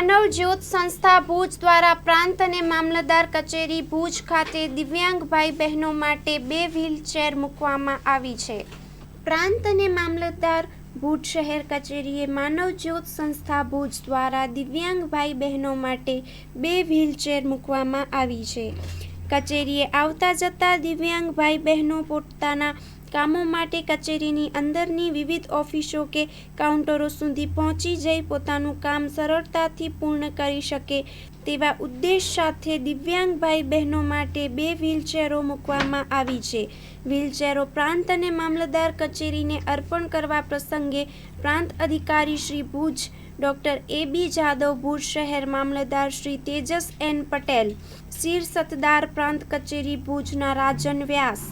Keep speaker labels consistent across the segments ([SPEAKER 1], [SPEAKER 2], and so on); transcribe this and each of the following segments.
[SPEAKER 1] માનવ જ્યોત સંસ્થા ભુજ દ્વારા પ્રાંત અને મામલતદાર કચેરી ભુજ ખાતે દિવ્યાંગ ભાઈ બહેનો માટે બે વ્હીલચેર મૂકવામાં આવી છે. પ્રાંત અને મામલતદાર ભુજ શહેર કચેરીએ માનવ જ્યોત સંસ્થા ભુજ દ્વારા દિવ્યાંગ ભાઈ બહેનો માટે બે વ્હીલચેર મૂકવામાં આવી છે. કચેરીએ આવતા જતા દિવ્યાંગ ભાઈ બહેનો પોતાના કામો માટે કચેરીની અંદરની વિવિધ ઓફિસો કે કાઉન્ટરો સુધી પહોંચી જઈ પોતાનું કામ સરળતાથી પૂર્ણ કરી શકે તેવા ઉદ્દેશ સાથે દિવ્યાંગ ભાઈ બહેનો માટે બે વ્હીલચેરો મૂકવામાં આવી છે. વ્હીલચેરો પ્રાંત અને મામલતદાર કચેરીને અર્પણ કરવા પ્રસંગે પ્રાંત અધિકારી Shri Bhuj doctor A B Jadav Bhuj શહેર મામલતદાર શ્રી તેજસ એન પટેલ શીર સતદાર પ્રાંત કચેરી ભુજના રાજન વ્યાસ,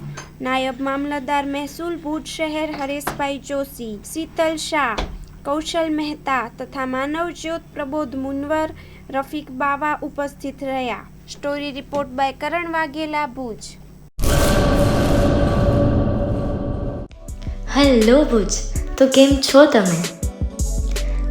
[SPEAKER 1] નાયબ મામલતદાર મહેસૂલ ભુજ શહેર હરેશભાઈ જોશી, શીતલ શાહ, કૌશલ મહેતા તથા માનવજ્યોત પ્રબોધ મુનવર, રફીક બાવા ઉપસ્થિત રહ્યા. Story report by Karan Vaghela Bhuj.
[SPEAKER 2] Hello Bhuj, તો કેમ છો તમે?